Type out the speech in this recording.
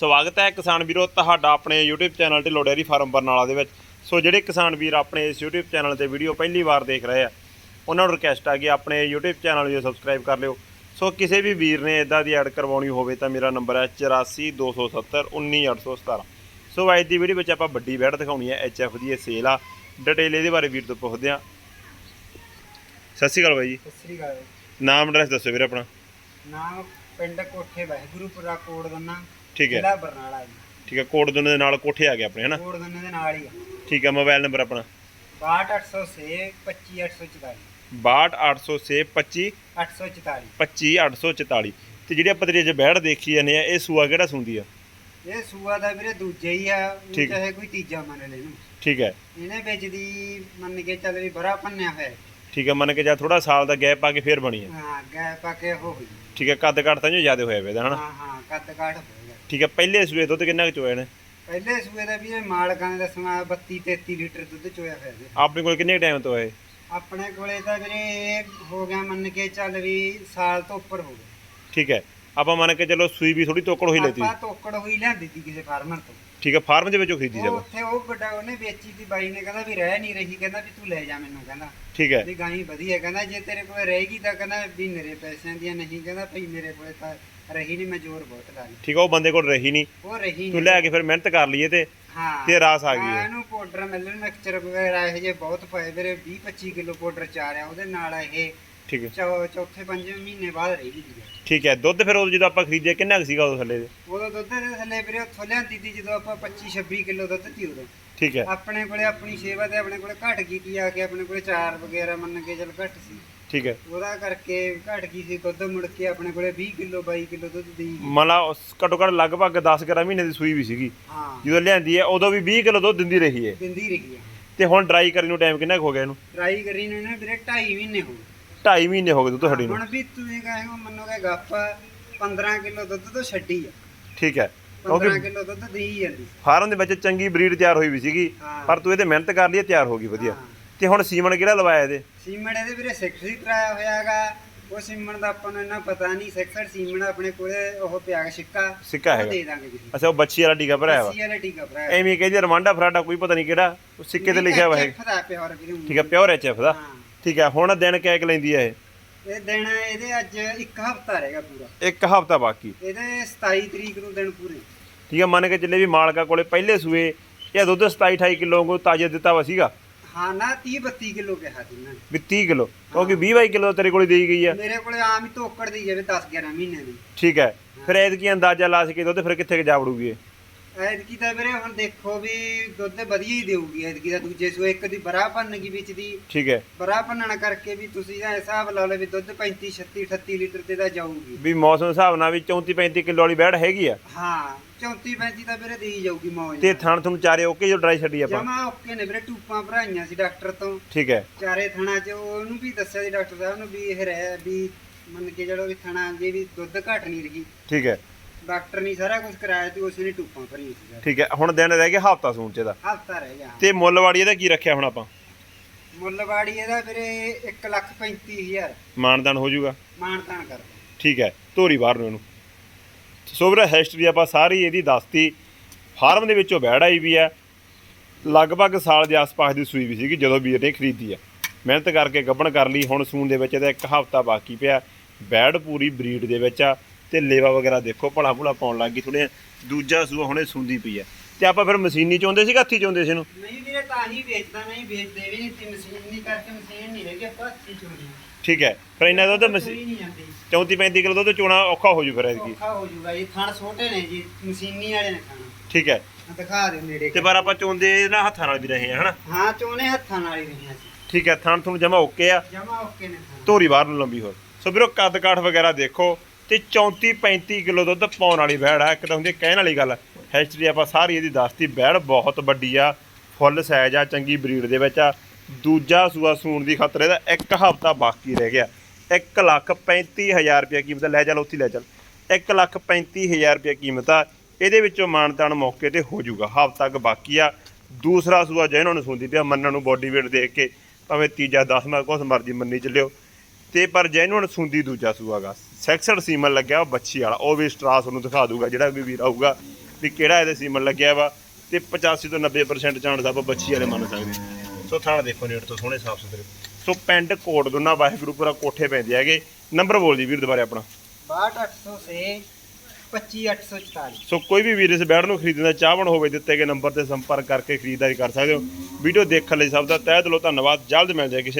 ਸਵਾਗਤ ਹੈ ਕਿਸਾਨ ਵੀਰੋ ਤੁਹਾਡਾ ਆਪਣੇ YouTube channel Dhillon dairy farm Barnala ਦੇ ਵਿੱਚ। ਸੋ ਜਿਹੜੇ ਕਿਸਾਨ ਵੀਰ ਆਪਣੇ ਇਸ YouTube ਚੈਨਲ ਤੇ ਵੀਡੀਓ ਪਹਿਲੀ ਵਾਰ ਦੇਖ ਰਹੇ ਆ ਉਹਨਾਂ ਨੂੰ ਰਿਕਵੈਸਟ ਆ ਕਿ ਆਪਣੇ YouTube ਚੈਨਲ ਨੂੰ ਸਬਸਕ੍ਰਾਈਬ ਕਰ ਲਿਓ। ਸੋ ਕਿਸੇ ਵੀ ਵੀਰ ਨੇ ਇਦਾਂ ਦੀ ਐਡ ਕਰਵਾਉਣੀ ਹੋਵੇ ਤਾਂ ਮੇਰਾ ਨੰਬਰ ਹੈ 8427 19817 ਸੋ ਅੱਜ ਦੀ ਵੀਡੀਓ ਵਿੱਚ ਆਪਾਂ ਵੱਡੀ ਵੈੜ ਦਿਖਾਉਣੀ ਹੈ ਐਚਐਫ ਦੀ ਇਹ ਸੇਲ ਆ। ਡਿਟੇਲ ਇਹਦੇ ਬਾਰੇ ਵੀਰ ਤੋਂ ਪੁੱਛਦੇ ਆ ਸਤਿ ਸ਼੍ਰੀ ਅਕਾਲ ਬਾਈ ਜੀ। ਸਤਿ ਸ੍ਰੀ ਅਕਾਲ। ਨਾਮ ਐਡਰੈਸ ਦੱਸੋ ਵੀਰੇ ਆਪਣਾ। ਨਾਮ ਪਿੰਡ ਕੋਠੇ ਵਾਹਿਗੁਰੂਪੁਰਾ ਕੋਟ ਦੰਨਾ ਠੀਕ ਹੈ। ਜ਼ਿਲ੍ਹਾ ਬਰਨਾਲਾ ਜੀ। ਠੀਕ ਹੈ ਕੋਟ ਦੋਨੇ ਦੇ ਨਾਲ ਕੋਠੇ ਆ ਗਏ ਆਪਣੇ ਹਨਾ? ਕੋਟ ਦੰਨੇ ਦੇ ਨਾਲ ਹੀ ਆ। ਠੀਕ ਹੈ ਮੋਬਾਈਲ ਨੰਬਰ ਆਪਣਾ? 62806 25844 62806 25 844 25844 ਤੇ ਜਿਹੜੀ ਆਪਾਂ ਤੇਰੀ ਅੱਜ ਬਹਿੜ ਦੇਖੀ ਜਾਂਦੇ ਆ ਇਹ ਸੂਆ ਕਿਹੜਾ ਸੁੰਦੀ ਆ? ਇਹ ਸੂਆ ਦਾ ਵੀਰੇ ਦੂਜਾ ਹੀ ਆ ਠੀਕ। ਚਾਹੇ ਕੋਈ ਤੀਜਾ ਮੰਨ ਲੈ ਇਹਨੂੰ। ਠੀਕ ਹੈ। ਇਹਨੇ ਵਿੱਚ ਦੀ ਮੰਨ ਕੇ ਚੱਲ ਵੀ ਬੜਾ ਪੰਨਿਆ ਹੋਇਆ। ਹੈ। ਠੀਕ ਹੈ ਮੰਨ ਕੇ ਜਾ ਥੋੜਾ ਸਾਲ ਦਾ ਗੈਪ ਪਾ ਕੇ ਫੇਰ ਬਣੀ ਆ। ਹਾਂ ਗੈ ਪਾ ਕੇ ਉਹ ਹੋਈ ਠੀਕ ਹੈ ਕੱਦ ਕੱਟ ਤਾਂ ਜੋ ਜ਼ਿਆਦਾ ਹੋਇਆ ਵੇ ਹਨਾ? ਹਾਂ ਹਾਂ ਕੱਦ ਕਾਠ ਠੀਕ ਹੈ ਪਹਿਲੇ ਸੂਏ ਦੁੱਧ ਕਿੰਨਾ ਕੁ ਚੋਇਆ ਨੇ ਪਹਿਲੇ ਸੂਏ ਦਾ ਵੀ ਇਹ ਮਾਲਕਾਂ ਨੇ ਦੱਸਣਾ 32 33 ਲੀਟਰ ਦੁੱਧ ਚੋਇਆ ਹੋਇਆ ਜੀ ਆਪਣੇ ਕੋਲ ਕਿੰਨੇ ਟਾਈਮ ਤੋਂ ਹੈ ਆਪਣੇ ਕੋਲੇ ਤਾਂ ਵੀਰੇ ਇਹ ਹੋ ਗਿਆ ਮੰਨ ਕੇ ਚੱਲ ਵੀ ਸਾਲ ਤੋਂ ਉੱਪਰ ਹੋ ਗਿਆ। ਠੀਕ ਹੈ ਆਪਾਂ ਮੰਨ ਕੇ ਚਲੋ ਸੂਈ ਵੀ ਥੋੜੀ ਤੋਕੜ ਹੋਈ ਲੈਤੀ। ਆਪਾਂ ਤੋਕੜ ਹੋਈ ਲਿਆਂਦੀ ਸੀ ਕਿਸੇ ਫਾਰਮਰ ਤੋਂ। ਠੀਕ ਹੈ ਫਾਰਮ ਦੇ ਵਿੱਚੋਂ ਖਰੀਦੀ ਉਹ ਜਾਵਾ ਉੱਥੇ ਉਹ ਵੱਡਾ ਉਹਨੇ ਵੇਚੀ ਦੀ ਬਾਈ ਨੇ ਕਹਿੰਦਾ ਵੀ ਰਹਿ ਨਹੀਂ ਰਹੀ ਕਹਿੰਦਾ ਵੀ ਤੂੰ ਲੈ ਜਾ ਮੈਨੂੰ ਕਹਿੰਦਾ। ਠੀਕ ਹੈ। ਵੀ ਗਾਈ ਵਧੀਆ ਕਹਿੰਦਾ ਜੇ ਤੇਰੇ ਕੋਲ ਰਹੇਗੀ ਤਾਂ ਕਹਿੰਦਾ ਵੀ ਮੇਰੇ ਪੈਸਿਆਂ ਦੀਆਂ ਨਹੀਂ ਕਹਿੰਦਾ ਭਈ ਮੇਰੇ ਕੋਲੇ ਤਾਂ ਰਹੀ ਨਹੀਂ ਮੈਂ ਜ਼ੋਰ ਬਹੁਤ ਲਾ ਲਈ। ਠੀਕ ਹੈ ਉਹ ਬੰਦੇ ਕੋਲ ਰਹੀ ਨਹੀਂ। ਉਹ ਰਹੀ ਤੂੰ ਨਹੀਂ। ਲੈ ਕੇ ਫਿਰ ਮਿਹਨਤ ਕਰ ਲਈਏ ਤੇ ਹਾਂ। ਤੇ ਰਾਸ ਆ ਗਈ ਹਾਂ, ਹੈ। ਇਹਨੂੰ ਪਾਊਡਰ ਮਿਲਣ ਮਿਕਸਚਰ ਵਗੈਰਾ ਇਹ ਜੇ ਬਹੁਤ ਪਏ ਵੀਰੇ 20 25 ਕਿਲੋ ਪਾਊਡਰ ਚਾਰਿਆ ਉਹਦੇ ਨਾਲ ਇਹ ਠੀਕ ਹੈ। ਚੌ- ਚੌਥੇ ਪੰਜਵੇਂ ਮਹੀਨੇ ਬਾਅਦ ਰਹੀ ਜੀ। ਠੀਕ ਹੈ ਦੁੱਧ ਫਿਰ ਉਹ ਜਦੋਂ ਆਪਾਂ ਖਰੀਦਿਆ ਕਿੰਨਾ ਕੁ ਸੀਗਾ ਉਹ ਥੱਲੇ ਦੇ? ਉਦੋਂ ਦੁੱਧ ਦੇ ਥੱਲੇ ਵੀਰੇ ਉੱਥੋਂ ਲਿਆਂਦੀ ਤੀ ਜਦੋਂ ਆਪਾਂ 25 26 ਕਿਲੋ ਦੁੱਧ ਤੀ ਉਦੋਂ। ਠੀਕ ਹੈ। ਆਪਣੇ ਕੋਲੇ ਆਪਣੀ ਸੇਵਾ ਤੇ ਆਪਣੇ ਕੋਲੇ ਘਟ ਗਈ ਕੀ ਆ ਕੇ ਆਪਣੇ ਕੋਲੇ ਚਾਰ ਵਗੈਰਾ ਮੰਨ ਕੇ ਚੱਲ ਘਟ ਸੀ। ਠੀਕ ਹੈ। ਉਹਦਾ ਕਰਕੇ ਘਟ ਗਈ ਸੀ ਦੁੱਧ ਮੁੜ ਕੇ ਆਪਣੇ ਕੋਲੇ 20 ਕਿਲੋ 22 ਕਿਲੋ ਦੁੱਧ ਦੀ। ਮਲਾ ਘੱਟੋ ਘੱਟ ਲਗਭਗ 10 11 ਮਹੀਨੇ ਦੀ ਸੂਈ ਵੀ ਸੀਗੀ। ਹਾਂ। ਜਦੋਂ ਲਿਆਂਦੀ ਹੈ ਉਦੋਂ ਵੀ 20 ਕਿਲੋ ਦੁੱਧ ਦਿੰਦੀ ਰਹੀ ਹੈ। ਦਿੰਦੀ ਰਹੀ ਆ ਤੇ ਹੁਣ ਡਰਾਈ ਕਰਨ ਨੂੰ ਟਾਈਮ ਕਿੰਨਾ ਕੁ ਹੋ ਗਿਆ ਇਹਨੂੰ? ਟਰਾਈ ਕਰੀ ਨੂੰ ਇਹਨੇ ਵੀਰੇ 2.5 ਮਹੀਨੇ ਹੋ ਗਏ। 2.5 ਮਹੀਨੇ ਹੋ ਗਏ ਦੁੱਧ ਛੱਡੀ ਨੂੰ। ਹੁਣ ਵੀ ਤੁਸੀਂ ਕਹੇਗਾ ਮੰਨੋਗੇ ਗੱਪ 15 ਕਿਲੋ ਦੁੱਧ ਤੋਂ ਛੱਡੀ ਆ। ਠੀਕ ਹੈ। 15 ਕਿਉਂਕਿ ਕਿਲੋ ਦੁੱਧ ਦੇਈ ਜਾਂਦੀ। ਫਾਰਮ ਦੇ ਵਿੱਚ ਚੰਗੀ ਬਰੀਡ ਤਿਆਰ ਹੋਈ ਵੀ ਸੀਗੀ ਹਾਂ। ਪਰ ਤੂੰ ਇਹਦੇ ਮਿਹਨਤ ਕਰ ਲਈ ਇਹ ਤਿਆਰ ਹੋ ਗਈ ਵਧੀਆ। ਹਾਂ। ਤੇ ਹੁਣ ਸੀਮਨ ਕਿਹੜਾ ਲਵਾਇਆ ਇਹਦੇ? ਸੀਮਣ ਇਹਦੇ ਵੀਰੇ 60 ਕਰਾਇਆ ਹੋਇਆਗਾ। ਉਹ ਸੀਮਣ ਦਾ ਆਪਾਂ ਨੂੰ ਇੰਨਾ ਪਤਾ ਨਹੀਂ 66 ਸੀਮਣ ਆਪਣੇ ਕੋਲੇ ਉਹ ਪਿਆ ਗਾ ਸਿੱਕਾ। ਸਿੱਕਾ ਉਹ ਹੈਗਾ। ਦੇ ਦਾਂਗੇ ਜੀ ਅੱਛਾ ਉਹ ਬੱਚੀ ਵਾਲਾ ਟੀਕਾ ਭਰਾਇਆ ਵਾ। ਅੱਸੀ ਵਾਲਾ ਟੀਕਾ ਭਰਾ ਐਵੇਂ ਕਹਿੰਦੇ ਰਮਾਂਡਾ ਫਰਾਡਾ ਕੋਈ ਪਤਾ ਨਹੀਂ ਕਿਹੜਾ ਉਹ ਸਿੱਕੇ ਤੇ ਲਿਖਿਆ ਹੋਇਆ ਹੈ ਵੀਰੇ। ਠੀਕ ਹੈ ਪਿਓਰ ਐਚਐਫ ਦਾ। ਹਾਂ। ਠੀਕ ਹੈ ਹੁਣ ਦਿਨ ਕੈਕ ਲੈਂਦੀ ਹੈ ਇਹ? ਇਹ ਦਿਨ ਇਹਦੇ ਅੱਜ ਇੱਕ ਹਫਤਾ ਰਹੇਗਾ ਪੂਰਾ। ਇੱਕ ਹਫਤਾ ਬਾਕੀ। ਇਹਦੇ 27 ਤਰੀਕ ਨੂੰ ਦਿਨ ਪੂਰੇ। ਠੀਕ ਹੈ ਮੰਨ ਕੇ ਚੱਲੇ ਵੀ ਮਾਲਕਾ ਕੋਲੇ ਪਹਿਲੇ ਸੂਏ ਇਹ ਦੁੱਧ 27 28 ਕਿਲੋ ਨੂੰ ਤਾਜ਼ਾ ਦਿੱਤਾ ਵਾ ਸੀਗਾ? ਹਾਂ ਨਾ 30 32 ਕਿਲੋ ਕਿਹਾ ਸੀ ਇਹਨਾਂ ਨੇ। ਵੀ 30 ਕਿਲੋ। ਕਿਉਂਕਿ 20 22 ਕਿਲੋ ਤੇਰੇ ਕੋਲੇ ਦੇਈ ਗਈ ਆ। ਮੇਰੇ ਕੋਲੇ ਆਮ ਹੀ ਧੋਕੜ ਦੀ ਜਾਵੇ 10 11 ਮਹੀਨੇ ਦੀ। ਠੀਕ ਹੈ ਫਿਰ ਐਤਕੀ ਅੰਦਾਜ਼ਾ ਲਾ ਸਕੇ ਦੁੱਧ ਫਿਰ ਕਿੱਥੇ ਕੁ ਜਾ ਵੜੂਗੀ ਇਹ? ਐਤਕੀ ਤਾਂ ਵੀਰੇ ਹੁਣ ਦੇਖੋ ਵੀ ਦੁੱਧ ਵਧੀਆ ਹੀ ਦੇਊਗੀ ਐਤਕੀ ਦਾ ਦੂਜੇ ਸੋ ਇੱਕ ਦੀ ਬਰਾ ਭੰਨਗੀ ਵਿੱਚ ਦੀ। ਠੀਕ ਹੈ। ਬਰਾ ਭੰਨਣ ਕਰਕੇ ਵੀ ਤੁਸੀਂ ਇਹ ਹਿਸਾਬ ਲਾ ਲਓ ਵੀ ਦੁੱਧ 35 36 38 ਲੀਟਰ ਤੇ ਦਾ ਜਾਊਗੀ। ਵੀ ਮੌਸਮ ਦੇ ਹਿਸਾਬ ਨਾਲ ਵੀ 34 35 ਕਿਲੋ ਵਾਲੀ ਬੈੜ ਹੈਗੀ ਆ। ਹਾਂ 34 35 ਤਾਂ ਵੀਰੇ ਦੇਈ ਜਾਊਗੀ ਮੌਜ ਤੇ ਥਣ ਤੁਹਾਨੂੰ ਚਾਰੇ ਓਕੇ ਜੋ ਡਰਾਈ ਛੱਡੀ ਆਪਾਂ। ਜਮਾ ਓਕੇ ਨੇ ਵੀਰੇ ਟੂਪਾਂ ਭਰਾਈਆਂ ਸੀ ਡਾਕਟਰ ਤੋਂ। ਠੀਕ ਹੈ। ਚਾਰੇ ਥਣਾ ਚ ਉਹਨੂੰ ਵੀ ਦੱਸਿਆ ਸੀ ਡਾਕਟਰ ਸਾਹਿਬ ਨੂੰ ਵੀ ਇਹ ਰਹਿ ਵੀ ਮੰਨ ਕੇ ਚਲੋ ਵੀ ਥਣਾ ਅੱਗੇ ਵੀ ਦੁੱਧ ਘਟ ਨਹੀਂ ਰਹੀ। ਠੀਕ ਹੈ। ਡਾਕਟਰ ਨੇ ਸਾਰਾ ਕੁਝ ਕਰਾਇਆ ਤੇ ਉਸ ਨੇ ਟੂਪਾਂ ਭਰੀਆਂ ਸੀ ਠੀਕ ਹੈ ਹੁਣ ਦਿਨ ਰਹਿ ਗਿਆ ਹਫਤਾ ਸੂਣ ਚ ਦਾ ਹਫਤਾ ਰਹਿ ਗਿਆ ਤੇ ਮੁੱਲਵਾੜੀ ਇਹਦਾ ਕੀ ਰੱਖਿਆ ਹੁਣ ਆਪਾਂ? ਮੁੱਲਵਾੜੀ ਇਹਦਾ ਵੀਰੇ 1 ਲੱਖ 35000 ਮਾਨਦਾਨ ਹੋ ਜਾਊਗਾ। ਮਾਨਤਾਨ ਕਰ। ਠੀਕ ਹੈ ਧੋਰੀ ਬਾਹਰ ਨੂੰ ਇਹਨੂੰ। ਸੋ ਵੀਰੇ ਹਿਸਟਰੀ ਆਪਾਂ ਸਾਰੀ ਇਹਦੀ ਦੱਸਤੀ। ਫਾਰਮ ਦੇ ਵਿੱਚੋਂ ਬੈੜ ਆਈ ਵੀ ਹੈ। ਲਗਭਗ ਸਾਲ ਦੇ ਆਸ-ਪਾਸ ਦੀ ਸੂਈ ਵੀ ਸੀਗੀ ਜਦੋਂ ਵੀਰ ਨੇ ਖਰੀਦੀ ਆ ਮਿਹਨਤ ਕਰਕੇ ਗੱਭਣ ਕਰ ਲਈ ਹੁਣ ਸੂਣ ਦੇ ਵਿੱਚ ਇਹਦਾ ਇੱਕ ਹਫ਼ਤਾ ਬਾਕੀ ਪਿਆ। ਬੈੜ ਪੂਰੀ ਬਰੀਡ ਦੇ ਵਿੱਚ ਆ। ਤੇ ਲੇਵਾ ਵਗੈਰਾ ਦੇਖੋ ਭਲਾ ਭੁਲਾ ਪਾਉਣ ਲੱਗ ਗਈ ਥੋੜੇ ਦੂਜਾ ਸੂਆ ਹੁਣੇ ਸੁੰਦੀ ਪਈ ਆ। ਤੇ ਆਪਾਂ ਫਿਰ ਮਸ਼ੀਨੀ ਚਾਹੁੰਦੇ ਸੀ ਹੱਥੀ ਚਾਹੁੰਦੇ ਸੀ ਇਹਨੂੰ? ਨਹੀਂ ਵੀਰੇ ਤਾਂ ਹੀ ਵੇਚਦਾ ਨਹੀਂ ਵੇਚਦੇ ਵੀ ਨਹੀਂ ਤੇ ਮਸ਼ੀਨ ਨਹੀਂ ਕਰਕੇ ਮਸ਼ੀਨ ਨਹੀਂ ਰਹਿ ਆਪਾਂ ਹੱਥੀ ਚੋਣੀ ਠੀਕ ਹੈ। ਫਿਰ ਇਹਨਾਂ ਦੁੱਧ ਕੋਈ ਮਸ਼ੀਨ ਨਹੀਂ ਜਾਂਦੀ। 34 35 ਕਿਲੋ ਦੁੱਧ ਚੋਣਾ ਔਖਾ ਹੋ ਜੂ ਫਿਰ ਐਤਕੀ। ਔਖਾ ਹੋ ਜੂਗਾ ਜੀ ਥਣ ਛੋਟੇ ਨੇ ਜੀ ਮਸ਼ੀਨੀ ਵਾਲੇ ਨੇ ਖਾਣਾ। ਠੀਕ ਹੈ। ਦਿਖਾ ਦੇ ਨੇੜੇ ਤੇ ਪਰ ਆਪਾਂ ਚਾਹੁੰਦੇ ਨਾ ਹੱਥਾਂ ਨਾਲ ਵੀ ਰਹੇ ਆ ਹਨਾ? ਹਾਂ ਚੋਨੇ ਹੱਥਾਂ ਨਾਲ ਹੀ ਰਹੀਆਂ ਸੀ ਠੀਕ ਹੈ ਥਣ ਤੁਹਾਨੂੰ ਜਮਾ ਓਕੇ ਆ। ਜਮਾ ਓਕੇ ਨੇ ਧੋਰੀ ਬਾਹਰ ਨੂੰ ਲੰਬੀ ਹੋਰ ਸੋ ਵੀਰੋ ਕੱਦ ਕਾਠ ਵਗੈਰਾ ਦੇਖੋ। ਤੇ 34 35 ਕਿਲੋ ਦੁੱਧ ਪਾਉਣ ਵਾਲੀ ਬੈੜ ਆ। ਇੱਕ ਤਾਂ ਹੁੰਦੀ ਕਹਿਣ ਵਾਲੀ ਗੱਲ ਹਿਸਟਰੀ ਆਪਾਂ ਸਾਰੀ ਇਹਦੀ ਦੱਸਤੀ, ਬੈੜ ਬਹੁਤ ਵੱਡੀ ਆ, ਫੁੱਲ ਸਾਈਜ਼ ਆ, ਚੰਗੀ ਬਰੀਡ ਦੇ ਵਿੱਚ ਆ। ਦੂਜਾ ਸੂਆ ਸੂਣ ਦੀ ਖਾਤਰ ਇਹਦਾ ਇੱਕ ਹਫ਼ਤਾ ਬਾਕੀ ਰਹਿ ਗਿਆ। 1 ਲੱਖ 35000 ਰੁਪਏ ਕੀਮਤ ਲੈ ਚੱਲ, ਉੱਥੇ ਲੈ ਚੱਲ। 1 ਲੱਖ 35000 ਰੁਪਏ ਕੀਮਤ ਆ। ਇਹਦੇ ਵਿੱਚੋਂ ਮਾਨਤਾਨ ਮੌਕੇ ਤੇ ਹੋ ਜਾਊਗਾ। ਹਫ਼ਤਾ ਤੱਕ ਬਾਕੀ ਆ। ਦੂਸਰਾ ਸੂਆ ਜੇ ਜਿਹਨਾਂ ਨੂੰ ਸੁਣਦੀ ਪਿਆ, ਮੰਨਣ ਨੂੰ ਬੋਡੀ ਵੇਟ ਦੇਖ ਕੇ, ਭਾਵੇਂ ਤੀਜਾ 10ਵਾਂ ਕੁਛ ਮਰਜ਼ੀ ਮੰਨੀ ਚੱਲਿਓ। ਤੇ ਪਰ ਜੈਨੂਨ ਸੁੰਦੀ ਦੂਜਾ ਸੂਆਗਾ ਸੈਕਸਡ ਸੀਮਨ ਲੱਗਿਆ ਉਹ ਬੱਚੀ ਵਾਲਾ। ਉਹ ਵੀ ਸਟਰਾਸ ਨੂੰ ਦਿਖਾ ਦੂਗਾ ਜਿਹੜਾ ਵੀ ਵੀਰ ਆਊਗਾ ਵੀ ਕਿਹੜਾ ਇਹਦੇ ਸੀਮਨ ਲੱਗਿਆ ਵਾ ਤੇ 85 ਤੋਂ 90% ਚਾਂਸ ਆਪਾਂ ਬੱਚੀ ਵਾਲੇ ਮੰਨ ਸਕਦੇ। ਸੋ ਥਾਣਾ ਦੇਖੋ ਨੇੜ ਤੋਂ ਸੋਹਣੇ ਸਾਫ਼ ਸੁਥਰੇ। ਸੋ ਪਿੰਡ ਕੋਟ ਦੋਨਾ ਵਾਹਿਗੁਰੂ ਪੁਰਾ ਕੋਠੇ ਪੈਂਦੇ ਹੈਗੇ। ਨੰਬਰ ਬੋਲ ਜੀ ਵੀਰ ਦੁਬਾਰੇ ਆਪਣਾ। 62806 25844 ਸੋ ਕੋਈ ਵੀ ਵੀਰ ਇਸ ਬੈੜ ਨੂੰ ਖਰੀਦਣ ਦਾ ਚਾਹਵਣ ਹੋਵੇ ਦਿੱਤੇ ਗਏ ਨੰਬਰ ਤੇ ਸੰਪਰਕ ਕਰਕੇ ਖਰੀਦਦਾਰੀ ਕਰ ਸਕਦੇ ਹੋ। ਵੀਡੀਓ ਦੇਖਣ ਲਈ ਸਭ ਦਾ ਤਹਿ ਦਿਲੋਂ ਧੰਨਵਾਦ। ਜਲਦ ਮਿਲਦੇ ਹਾਂ ਕਿਸੇ